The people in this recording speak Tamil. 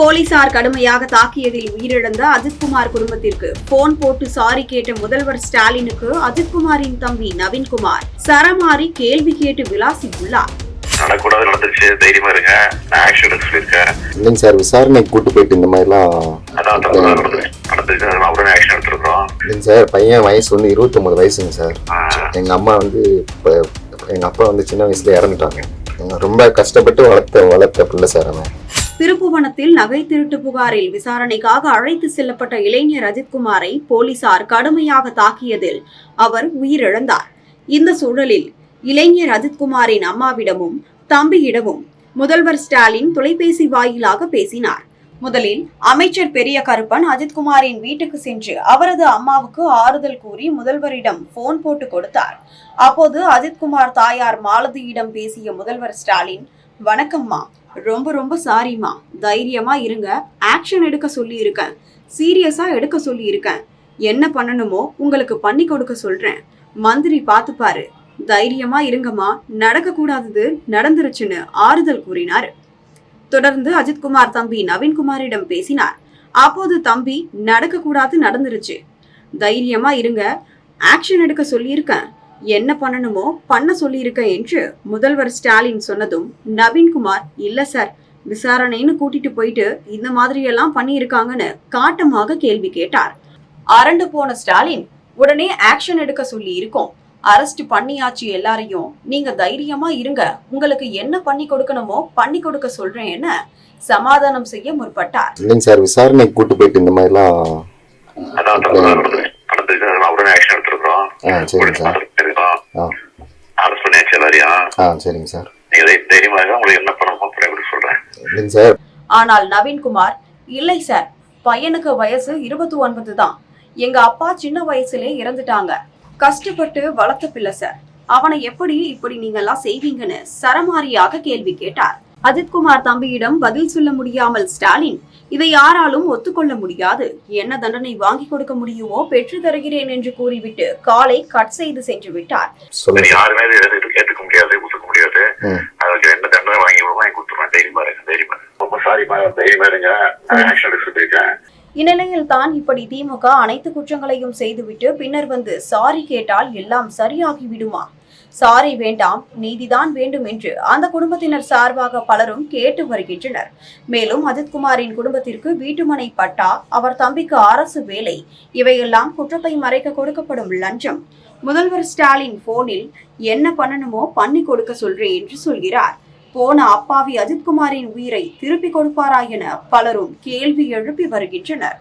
போலீசார் கடுமையாக தாக்கியதில் உயிரிழந்த அஜித்குமார் குடும்பத்திற்கு போன் போட்டு சாரி கேட்ட முதல்வர் ஸ்டாலினுக்கு அஜித்குமாரின் தம்பி நவீன்குமார் சரமாரி கேள்வி கேட்டு விளாசியுள்ளார். நடக்கூடாது நடந்துச்சு தைரியமா இருங்க. நான் ஆக்ஷன் எடுக்க சொல்லியிருக்கேன். இல்லைங்க சார் விசாரணைக்கு கூட்டு போயிட்டு இந்த மாதிரிலாம் நடந்துச்சு ஆக்ஷன் எடுத்துருக்கோம் இல்லைங்க சார் பையன் வயசு வந்து இருபத்தொம்பது வயசுங்க சார். எங்கள் அம்மா வந்து இப்போ எங்கள் அப்பா வந்து சின்ன வயசுல இறந்துட்டாங்க. எங்க ரொம்ப கஷ்டப்பட்டு வளர்த்த வளர்த்த பிள்ளை சார் அவன். திருப்புவனத்தில் நகை திருட்டு புகாரில் விசாரணைக்காக அழைத்து செல்லப்பட்ட இளைஞர் அஜித்குமாரை போலீசார் கடுமையாக தாக்கியதில் அவர் உயிரிழந்தார். இந்த சூழலில் இளைஞர் அஜித்குமாரின் அம்மாவிடமும் தம்பியிடமும் முதல்வர் ஸ்டாலின் தொலைபேசி வாயிலாக பேசினார். முதலில் அமைச்சர் பெரிய கருப்பன் அஜித்குமாரின் வீட்டுக்கு சென்று அவரது அம்மாவுக்கு ஆறுதல் கூறி முதல்வரிடம் போன் போட்டு கொடுத்தார். அப்போது அஜித்குமார் தாயார் மாலதியிடம் பேசிய முதல்வர் ஸ்டாலின் வணக்கம்மா. ரொம்ப ரொம்ப சாரிம்மா. தைரியமா இருங்க. ஆக்ஷன் எடுக்க சொல்லியிருக்கேன். சீரியஸாக சீரியஸா எடுக்க சொல்லியிருக்கேன். என்ன பண்ணணுமோ உங்களுக்கு பண்ணி கொடுக்க சொல்றேன். மந்திரி பார்த்துப்பாரு தைரியமா இருங்கம்மா. நடக்க கூடாதது நடந்துருச்சுன்னு ஆறுதல் கூறினார். தொடர்ந்து அஜித்குமார் தம்பி நவீன்குமாரிடம் பேசினார். அப்போது தம்பி நடக்க கூடாது நடந்துருச்சு. தைரியமா இருங்க. ஆக்ஷன் எடுக்க சொல்லியிருக்கேன். என்ன பண்ணணுமோ பண்ண சொல்லியிருக்கேன் என்று முதல்வர் ஸ்டாலின் சொன்னதும் நவீன்குமார் இல்ல சார் விசாரணைன்னு கூட்டிட்டு போயிட்டு இந்த மாதிரி எல்லாம் பண்ணியிருக்காங்கன்னு காட்டமாக கேள்வி கேட்டார். அரண்டு போன ஸ்டாலின் உடனே ஆக்ஷன் எடுக்க சொல்லி இருக்கோம் அரெஸ்ட் பண்ணியாச்சு எல்லாரையும். நீங்க தைரியமா இருங்க. உங்களுக்கு என்ன பண்ணி கொடுக்கணுமோ பண்ணி கொடுக்க சொல்றேன் என்ன சமாதானம் செய்ய முற்பட்டார். இல்லைங்க சார் விசாரணைக்கு கூட்டு போயிட்டு இந்த மாதிரிலாம் ஆ சரிங்க சார். ஆ. ஆ சரிங்க சார். நீங்க உங்களுக்கு என்ன பண்ணணுமோ சார். ஆனால் நவீன்குமார் இல்லை சார். பையனுக்கு வயசு இருபத்தி ஒன்பது தான். எங்க அப்பா சின்ன வயசுலே இறந்துட்டாங்க. கஷ்டப்பட்டு வளர்த்த பிள்ளை சார். அவனை எப்படி இப்படி நீங்கெல்லாம் செய்வீங்கன்னு சரமாரியாக கேள்வி கேட்டார். அஜித்குமார் தம்பியிடம் பதில் சொல்ல முடியாமல் ஸ்டாலின் இதை யாராலும் ஒத்துக்கொள்ள முடியாது. என்ன தண்டனை வாங்கி கொடுக்க முடியுமோ பெற்று தருகிறேன் என்று கூறிவிட்டு காலை கட் செய்து சென்று விட்டார். யாருமே ஏத்துக்க முடியாது ஒத்துக்க முடியாது. அதுக்கு என்ன தண்டனை வாங்கி வாங்கி கொடுத்துருவேன் தைரியமா இருங்க தைரியமா. ரொம்ப சாரிமா தைரியமா இருங்க ஆக்ஷன் இந்நிலையில் தான் இப்படி திமுக அனைத்து குற்றங்களையும் செய்துவிட்டு பின்னர் வந்து சாரி கேட்டால் எல்லாம் சரியாகி விடுமா சாரி வேண்டாம் நீதிதான் வேண்டும் என்று அந்த குடும்பத்தினர் சார்பாக பலரும் கேட்டு வருகின்றனர். மேலும் அஜித்குமாரின் குடும்பத்திற்கு வீட்டுமனை பட்டா அவர் தம்பிக்கு அரசு வேலை இவையெல்லாம் குற்றத்தை மறைக்க கொடுக்கப்படும் லஞ்சம். முதல்வர் ஸ்டாலின் போனில் என்ன பண்ணணுமோ பண்ணி கொடுக்க சொல்றேன் என்று சொல்கிறார். போன அப்பாவி அஜித்குமாரின் உயிரை திருப்பி கொடுப்பாரா என பலரும் கேள்வி எழுப்பி வருகின்றனர்.